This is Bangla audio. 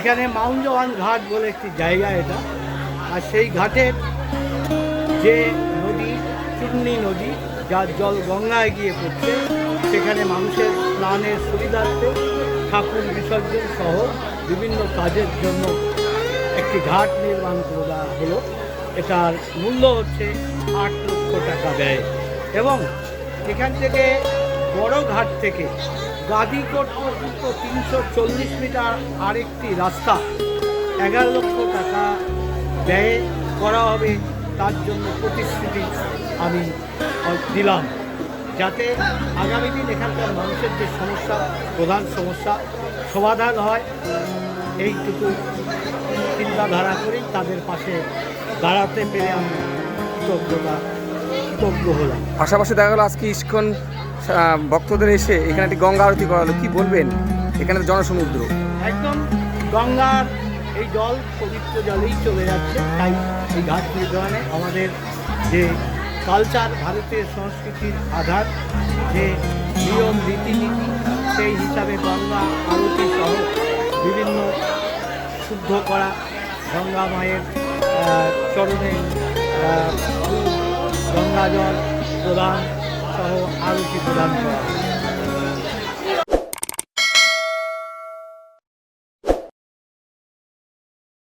এখানে মাউন্ট জওয়ান ঘাট বলে একটি জায়গা এটা। আর সেই ঘাটের যে নদী চূর্ণী নদী, যার জল গঙ্গায় গিয়ে পড়ছে, সেখানে মানুষের স্নানের সুবিধার্থে ঠাকুর বিসর্জন সহ বিভিন্ন কাজের জন্য একটি ঘাট নির্মাণ করে দেওয়া হলো। এটার মূল্য হচ্ছে আট লক্ষ টাকা ব্যয়। এবং এখান থেকে বড় ঘাট থেকে গাদিকোট পর্যন্ত তিনশো চল্লিশ মিটার আরেকটি রাস্তা। এগারো লক্ষ টাকা ব্যয় করা হবে, তার জন্য প্রতিশ্রুতি আমি দিলাম। যাতে আগামী দিন এখানকার মানুষের যে সমস্যা, প্রধান সমস্যা, সমাধান হয়, এইটুকু চিন্তাধারা করেই তাদের পাশে দাঁড়াতে পেরে আমি কৃতজ্ঞতা, কৃতজ্ঞ হলাম। পাশাপাশি দেখা গেল আজকে ইস্কন ভক্তদের এসে এখানে একটি গঙ্গা আরতি করা হলো কি বলবেন? এখানে জনসমুদ্র। একদম গঙ্গার এই জল পবিত্র জলেই চলে যাচ্ছে। তাই এই ঘাট নির্মাণে আমাদের যে কালচার ভারতের সংস্কৃতির আধার, যে নিয়ম, রীতিনীতি, সেই হিসাবে গঙ্গা আরতি সহ বিভিন্ন শুদ্ধ করা গঙ্গা মায়ের চরণে গঙ্গা জল প্রদান প্রদান করা